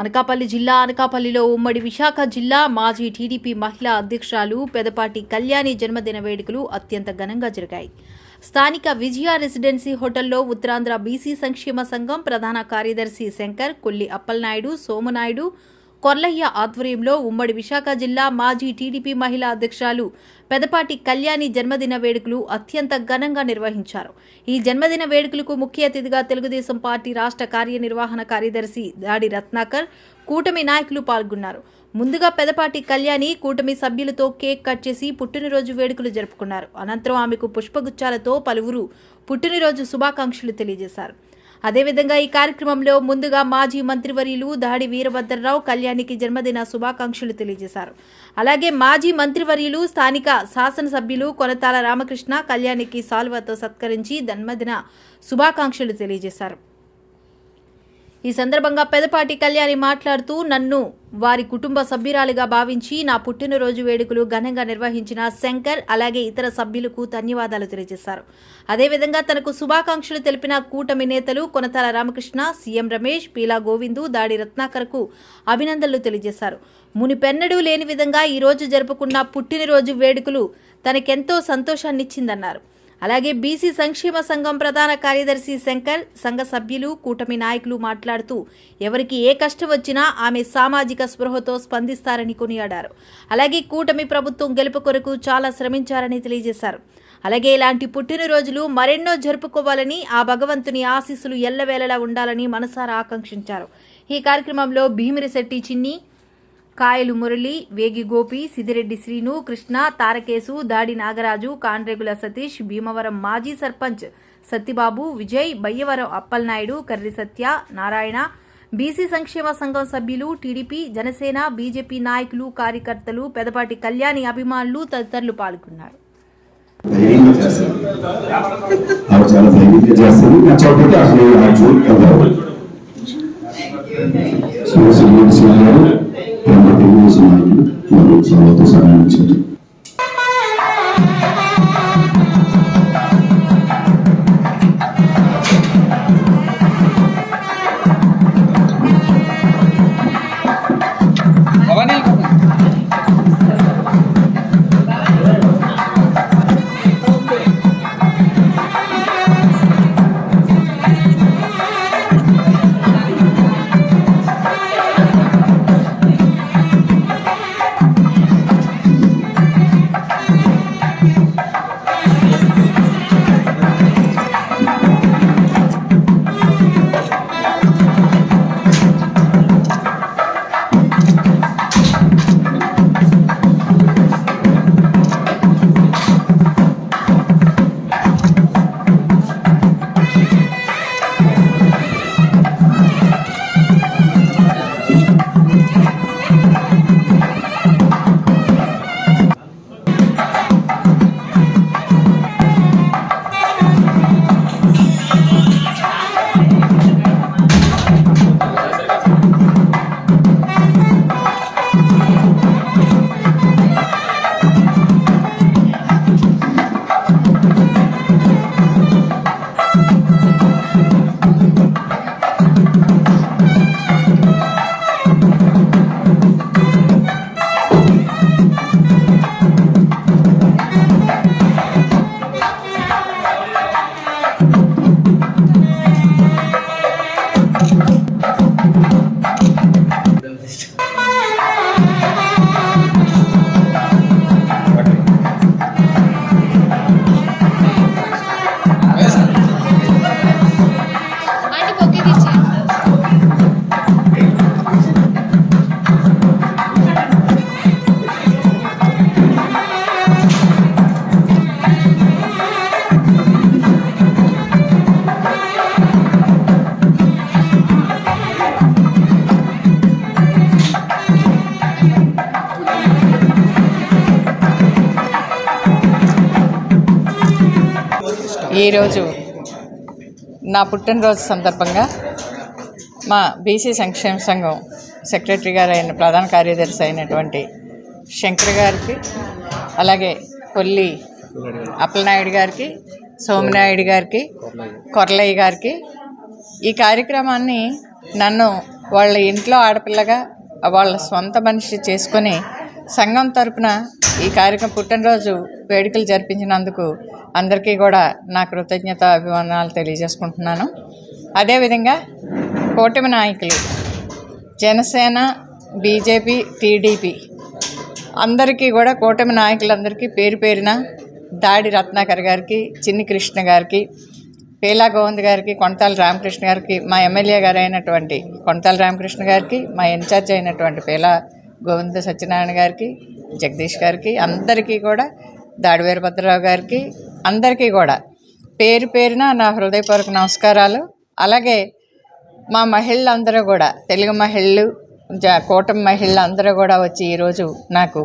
అనకాపల్లి జిల్లా అనకాపల్లిలో ఉమ్మడి విశాఖ జిల్లా మాజీ టీడీపీ మహిళా అధ్యక్షురాలు పెదపాటి కళ్యాణి జన్మదిన వేడుకలు అత్యంత ఘనంగా జరిగాయి. స్థానిక విజయ రెసిడెన్సీ హోటల్లో ఉత్తరాంధ్ర బీసీ సంక్షేమ సంఘం ప్రధాన కార్యదర్శి శంకర్ కొల్లి అప్పలనాయుడు సోమనాయుడు కొర్లయ్య ఆధ్వర్యంలో ఉమ్మడి విశాఖ జిల్లా మాజీ టీడీపీ మహిళా అధ్యక్షురాలు పెదపాటి కళ్యాణి జన్మదిన వేడుకలు అత్యంత ఘనంగా నిర్వహించారు. ఈ జన్మదిన వేడుకలకు ముఖ్య అతిథిగా తెలుగుదేశం పార్టీ రాష్ట్ర కార్యనిర్వహణ కార్యదర్శి దాడి రత్నాకర్ కూటమి నాయకులు పాల్గొన్నారు. ముందుగా పెదపాటి కళ్యాణి కూటమి సభ్యులతో కేక్ కట్ చేసి పుట్టినరోజు వేడుకలు జరుపుకున్నారు. అనంతరం ఆమెకు పుష్పగుచ్చాలతో పలువురు పుట్టినరోజు శుభాకాంక్షలు తెలియజేశారు. అదేవిధంగా ఈ కార్యక్రమంలో ముందుగా మాజీ మంత్రివర్యులు దాడి వీరభద్రరావు కళ్యాణికి జన్మదిన శుభాకాంక్షలు తెలియజేశారు. అలాగే మాజీ మంత్రివర్యులు స్థానిక శాసనసభ్యులు కొనతాల రామకృష్ణ కళ్యాణికి సాల్వతో సత్కరించి జన్మదిన శుభాకాంక్షలు తెలియజేశారు. ఈ సందర్భంగా పెదపాటి కళ్యాణి మాట్లాడుతూ నన్ను వారి కుటుంబ సభ్యురాలిగా భావించి నా పుట్టినరోజు వేడుకలు ఘనంగా నిర్వహించిన శంకర్ అలాగే ఇతర సభ్యులకు ధన్యవాదాలు తెలియజేశారు. అదేవిధంగా తనకు శుభాకాంక్షలు తెలిపిన కూటమి నేతలు కొనతాల రామకృష్ణ సీఎం రమేష్ పీలా గోవిందు దాడి రత్నాకర్కు అభినందనలు తెలియజేశారు. మునిపెన్నడూ లేని విధంగా ఈరోజు జరుపుకున్న పుట్టినరోజు వేడుకలు తనకెంతో సంతోషాన్నిచ్చిందన్నారు. అలాగే బీసీ సంక్షేమ సంఘం ప్రధాన కార్యదర్శి శంకర్ సంఘ సభ్యులు కూటమి నాయకులు మాట్లాడుతూ ఎవరికి ఏ కష్టం వచ్చినా ఆమె సామాజిక స్పృహతో స్పందిస్తారని కొనియాడారు. అలాగే కూటమి ప్రభుత్వం గెలుపు కొరకు చాలా శ్రమించారని తెలియజేశారు. అలాగే ఇలాంటి పుట్టినరోజులు మరెన్నో జరుపుకోవాలని ఆ భగవంతుని ఆశీస్సులు ఎల్లవేళలా ఉండాలని మనసారా ఆకాంక్షించారు. ఈ కార్యక్రమంలో భీమిరిశెట్టి చిన్ని కాయలు మురళి వేగి గోపి సిద్దిరెడ్డి శ్రీను కృష్ణ తారకేసు దాడి నాగరాజు కాండ్రేగుల సతీష్ భీమవరం మాజీ సర్పంచ్ సత్తిబాబు విజయ్ బయ్యవరం అప్పలనాయుడు కర్రి సత్య నారాయణ బీసీ సంక్షేమ సంఘం సభ్యులు టీడీపీ జనసేన బీజేపీ నాయకులు కార్యకర్తలు పెదపాటి కళ్యాణి అభిమానులు తదితరులు పాల్గొన్నారు. చేస్తారు తెలుగుదేశం నాయకులు వారు సభతో సహాయం ఈరోజు నా పుట్టినరోజు సందర్భంగా మా బీసీ సంక్షేమ సంఘం సెక్రటరీ గారు అయిన ప్రధాన కార్యదర్శి అయినటువంటి శంకర్ గారికి అలాగే కొల్లి అప్పలనాయుడు గారికి సోమనాయుడు గారికి కొరలయ్య గారికి ఈ కార్యక్రమాన్ని నన్ను వాళ్ళ ఇంట్లో ఆడపిల్లగా వాళ్ళ సొంత మనిషి చేసుకొని సంఘం తరపున ఈ కార్యక్రమం పుట్టినరోజు వేడుకలు జరిపించినందుకు అందరికీ కూడా నా కృతజ్ఞత అభిమానాలు తెలియజేసుకుంటున్నాను. అదేవిధంగా కూటమి నాయకులు జనసేన బీజేపీ టీడీపీ అందరికీ కూడా కూటమి నాయకులందరికీ పేరు పేరిన దాడి రత్నాకర్ గారికి చిన్ని కృష్ణ గారికి పేలా గోవింద్ గారికి కొంతాల రామకృష్ణ గారికి మా ఎమ్మెల్యే గారు అయినటువంటి కొంతాల రామకృష్ణ గారికి మా ఇన్ఛార్జ్ అయినటువంటి పేలా గోవింద సత్యనారాయణ గారికి జగదీష్ గారికి అందరికీ కూడా దాడి వీరభద్రరావు గారికి అందరికీ కూడా. పేరు పేరున నా హృదయపూర్వక నమస్కారాలు. అలాగే మా మహిళలందరూ కూడా తెలుగు మహిళలు జ కూటమి మహిళలు అందరూ కూడా వచ్చి ఈరోజు నాకు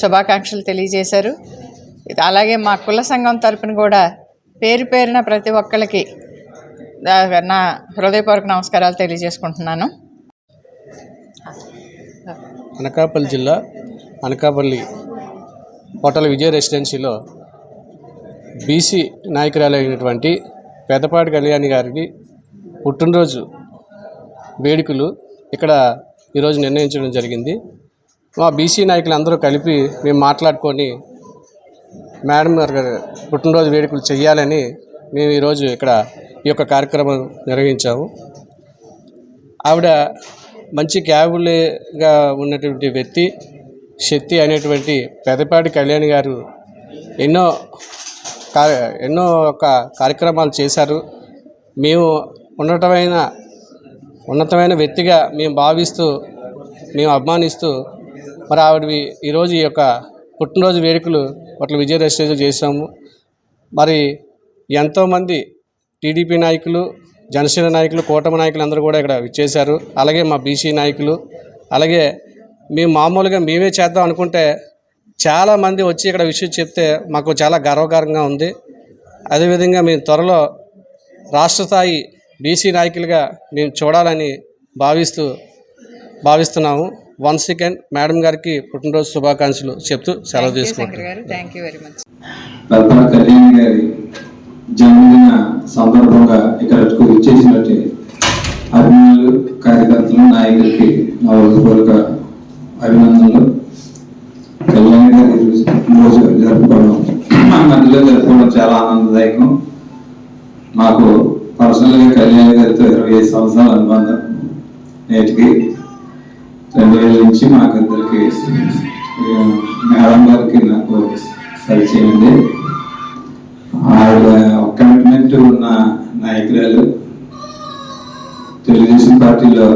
శుభాకాంక్షలు తెలియజేశారు. అలాగే మా కుల సంఘం తరపున కూడా పేరు పేరున ప్రతి ఒక్కరికి నా హృదయపూర్వక నమస్కారాలు తెలియజేసుకుంటున్నాను. అనకాపల్లి జిల్లా అనకాపల్లి హోటల్ విజయ రెసిడెన్సీలో బీసీ నాయకురాలైనటువంటి పెద్దపాటి కళ్యాణి గారికి పుట్టినరోజు వేడుకలు ఇక్కడ ఈరోజు నిర్ణయించడం జరిగింది. మా బీసీ నాయకులు అందరూ కలిపి మేము మాట్లాడుకొని మేడం గారు పుట్టినరోజు వేడుకలు చేయాలని మేము ఈరోజు ఇక్కడ ఈ యొక్క కార్యక్రమం నిర్వహించాము. ఆవిడ మంచి క్యాబులేగా ఉన్నటువంటి వ్యక్తి. శక్తి అనేటువంటి పెదపాటి కళ్యాణ్ గారు ఎన్నో ఎన్నో ఒక కార్యక్రమాలు చేశారు. మేము ఉన్నతమైన ఉన్నతమైన వ్యక్తిగా మేము భావిస్తూ మేము అభిమానిస్తూ మరి ఆవిడవి ఈరోజు ఈ యొక్క పుట్టినరోజు వేడుకలు వాటి విజయ రెస్టేజ్ చేశాము. మరి ఎంతోమంది టీడీపీ నాయకులు జనసేన నాయకులు కూటమి నాయకులు అందరూ కూడా ఇక్కడ విచ్చేశారు అలాగే మా బీసీ నాయకులు అలాగే మేము మామూలుగా మేమే చేద్దాం అనుకుంటే చాలామంది వచ్చి ఇక్కడ విషయం చెప్తే మాకు చాలా గర్వకారంగా ఉంది. అదేవిధంగా మేము త్వరలో రాష్ట్ర స్థాయి బీసీ నాయకులుగా మేము చూడాలని భావిస్తూ భావిస్తున్నాము. వన్ సెకండ్ మేడం గారికి పుట్టినరోజు శుభాకాంక్షలు చెప్తూ సెలవు తీసుకుంటాం శంకర్ గారు. థ్యాంక్ యూ వెరీ మచ్ పెద్దల కళ్యాణ్ గారి జన్మదిన సందర్భంగా ఇక్కడకు ఇచ్చేసినట్టు అభిమానులు కార్యకర్తలు నాయకులకి నా హృదయపూర్వక అభినందనలు. కళ్యాణ్ గారి రోజు జరుపుకోవడం మా మధ్యలో జరుపుకోవడం చాలా ఆనందదాయకం. మాకు పర్సనల్గా కళ్యాణి గారితో ఇరవై ఐదు సంవత్సరాల అనుబంధం నేటికి రెండు వేల నుంచి మాకిద్దరికి ఆ, మేడం గారికి నాకు పరిచయం ఉంది ఆవిడ కమిట్మెంట్ ఉన్న నాయకురాలు. తెలుగుదేశం పార్టీలో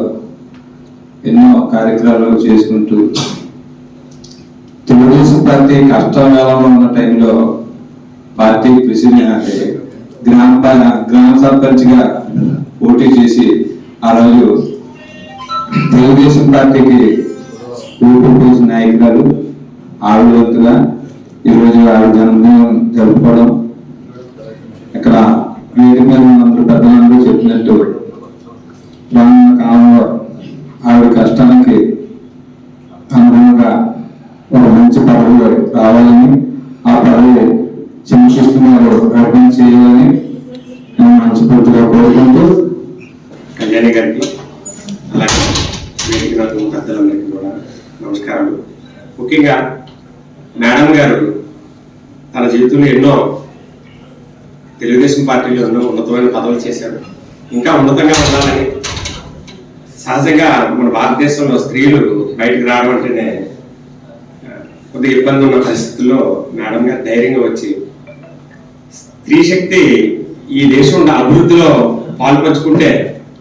ఎన్నో కార్యక్రమాలు చేసుకుంటూ తెలుగుదేశం పార్టీ కష్టకాలంలో ఉన్న టైంలో పార్టీ ప్రెసిడెంట్ అంటే గ్రామ గ్రామ సర్పంచ్గా పోటీ చేసి ఆ రోజు తెలుగుదేశం పార్టీకి ఊపిరి పోసిన నాయకురాలు ఆవిడ ఈరోజు ఆవిడ జన్మదినం జరుపుకోవడం. ఇక్కడ వేదిక మీద ఉన్నందరూ పెద్దలందరూ చెప్పినట్టు కళ్యాణి గారికి అలాగే వేదిక పెద్దలందరికీ కూడా నమస్కారాలు ముఖ్యంగా మేడం గారు తన జీవితంలో ఎన్నో తెలుగుదేశం పార్టీలో ఎన్నో ఉన్నతమైన పదవులు చేశారు. ఇంకా ఉన్నతంగా ఉండాలని సహజంగా మన భారతదేశంలో స్త్రీలు బయటకు రావడం అంటేనే కొద్దిగా ఇబ్బంది ఉన్న పరిస్థితుల్లో మేడం గారు ధైర్యంగా వచ్చి స్త్రీ శక్తి ఈ దేశం అభివృద్ధిలో పాల్పంచుకుంటే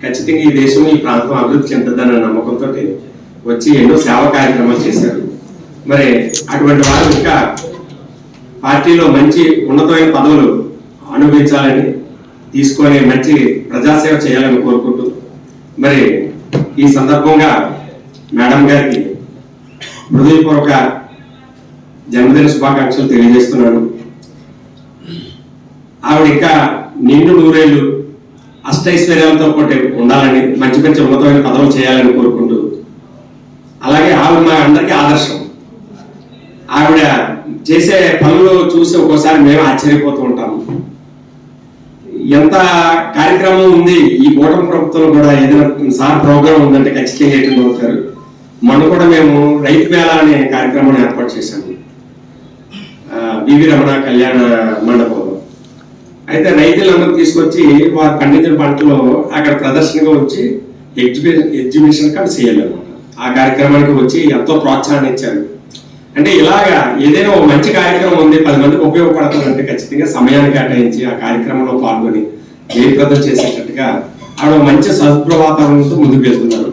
ఖచ్చితంగా ఈ దేశం ఈ ప్రాంతం అభివృద్ధి చెందుతుందన్న నమ్మకంతో వచ్చి ఎన్నో సేవా కార్యక్రమాలు చేశారు. మరి అటువంటి వారు ఇంకా పార్టీలో మంచి ఉన్నతమైన పదవులు అనుభవించాలని తీసుకొని మంచి ప్రజాసేవ చేయాలని కోరుకుంటూ మరి ఈ సందర్భంగా మేడం గారికి హృదయపూర్వక జన్మదిన శుభాకాంక్షలు తెలియజేస్తున్నాను. ఆవిడ ఇంకా నిండు నూరేళ్ళు అష్టైశ్వర్యాలతో పాటు ఉండాలని మంచి మంచి ఉన్నతమైన పదవులు చేయాలని కోరుకుంటూ అలాగే ఆవిడ మా అందరికీ ఆదర్శం. ఆవిడ చేసే పనులు చూసి ఒక్కోసారి మేము ఆశ్చర్యపోతూ ఉంటాము. ఎంత కార్యక్రమం ఉంది ఈ కూటమి ప్రభుత్వంలో కూడా ఏదైనా సార్ ప్రోగ్రామ్ ఉందంటే ఖచ్చితంగా ఎటువంటి అవుతారు మొన్న కూడా మేము రైతు మేళా అనే కార్యక్రమాన్ని ఏర్పాటు చేశాము. బివి రమణ కళ్యాణ మండపం. అయితే రైతులందరూ తీసుకొచ్చి వారు పండించిన పంటలు అక్కడ ప్రదర్శనగా వచ్చి ఎగ్జిబిషన్ ఎగ్జిబిషన్ కానీ చేయాలన్నమాట ఆ కార్యక్రమానికి వచ్చి ఎంతో ప్రోత్సాహాన్ని ఇచ్చారు. అంటే ఇలాగా ఏదైనా ఒక మంచి కార్యక్రమం ఉంది పది మందికి ఉపయోగపడుతుందంటే ఖచ్చితంగా సమయాన్ని కేటాయించి ఆ కార్యక్రమంలో పాల్గొని జయప్రదం చేసేటట్టుగా ఆవిడ ఒక మంచి సద్భ వాతావరణంతో ముందుకు వెళ్తున్నారు.